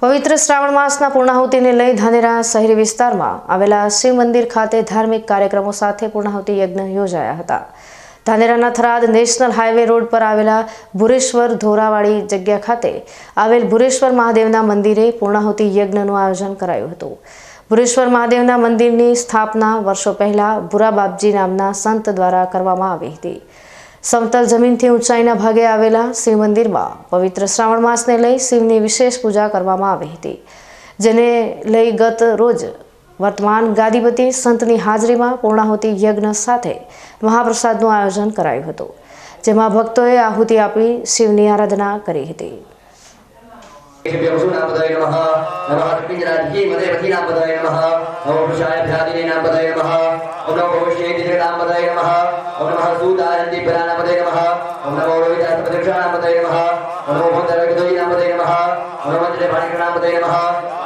પવિત્ર શ્રાવણ માસના પૂર્ણાહુતિને લઈ ધાનેરા શહેરી વિસ્તારમાં આવેલા શિવ મંદિર ખાતે ધાર્મિક કાર્યક્રમો સાથે પૂર્ણાહુતિ યજ્ઞ યોજાયા હતા. ધાનેરાના થરાદ નેશનલ હાઈવે રોડ પર આવેલા ભુરેશ્વર ધોરાવાળી જગ્યા ખાતે આવેલ ભુરેશ્વર મહાદેવના મંદિરે પૂર્ણાહુતિ યજ્ઞનું આયોજન કરાયું હતું. ભુરેશ્વર મહાદેવના મંદિરની સ્થાપના વર્ષો પહેલા ભુરા બાપજી નામના સંત દ્વારા કરવામાં આવી હતી. સમતલ જમીનથી ઊંચાઈના ભાગે આવેલા શિવ મંદિરમાં પવિત્ર શ્રાવણ માસને લઈ શિવની વિશેષ પૂજા કરવામાં આવી હતી જેને લઈ ગત રોજ વર્તમાન ગાદીપતિ સંતની હાજરીમાં પૂર્ણાહુતિ યજ્ઞ સાથે મહાપ્રસાદનું આયોજન કરાયું હતું જેમાં ભક્તોએ આહુતિ આપી શિવની આરાધના કરી હતી नामपदाय नमः नमः पिञ्जराजी मदेवती नामपदाय नमः नमो पुरुषाय भ्रादिने नामपदाय नमः ओम नमो भविष्येति नामपदाय नमः ओम नमः सूतानन्दी परा नामपदाय नमः ओम नमो रविदासपदक्षा नामपदाय नमः ओम नमो भूतरविदोयि नामपदाय नमः ओम नमो जयभाणिक नामपदाय नमः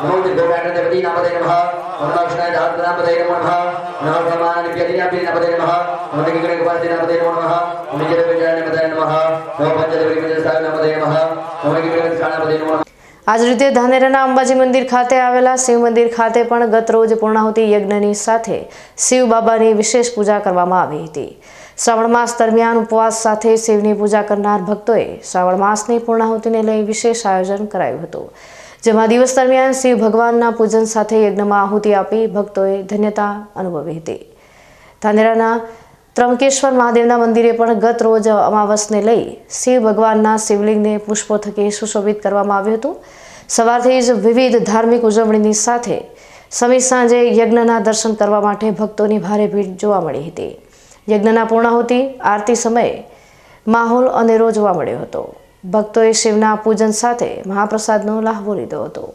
नमो जिद्दोकाटदेवती नामपदाय नमः ओम नमो कृष्णाय धातु नामपदाय नमो नमः नमो ब्रह्मानन्दी नामपदाय नमः ओम नमो किङ्कणकुमारती नामपदाय नमो नमः ओम निजदेवविजयाय नामपदाय नमः नमो पञ्चदेवविजयसाय नामपदाय नमः नमो किङ्कणकुमारती नामपदाय नमः આ જ રીતે ધાનેરાના અંબાજી મંદિર ખાતે આવેલા શિવ મંદિર ખાતે પણ ગત રોજ પૂર્ણાહુતિ યજ્ઞની સાથે શિવ બાબાની વિશેષ પૂજા કરવામાં આવી હતી. શ્રાવણ માસ દરમિયાન ઉપવાસ સાથે શિવની પૂજા કરનાર ભક્તોએ શ્રાવણ માસની પૂર્ણાહુતિને લઈ વિશેષ આયોજન કરાયું હતું. જેમાં દિવસ દરમિયાન શિવ ભગવાનના પૂજન સાથે યજ્ઞમાં આહુતિ આપી ભક્તોએ ધન્યતા અનુભવી હતી. ધાનેરાના ત્રંકેશ્વર મહાદેવના મંદિરે પણ ગત રોજ અમાવસને લઈ શિવ ભગવાનના શિવલિંગને પુષ્પો થકી સુશોભિત કરવામાં આવ્યું હતું. સવારથી જ વિવિધ ધાર્મિક ઉજવણીની સાથે સમી સાંજે યજ્ઞના દર્શન કરવા માટે ભક્તોની ભારે ભીડ જોવા મળી હતી. યજ્ઞના પૂર્ણાહુતિ, આરતી સમયે માહોલ અનેરો જોવા મળ્યો હતો. ભક્તોએ શિવના પૂજન સાથે મહાપ્રસાદનો લાહવો લીધો હતો.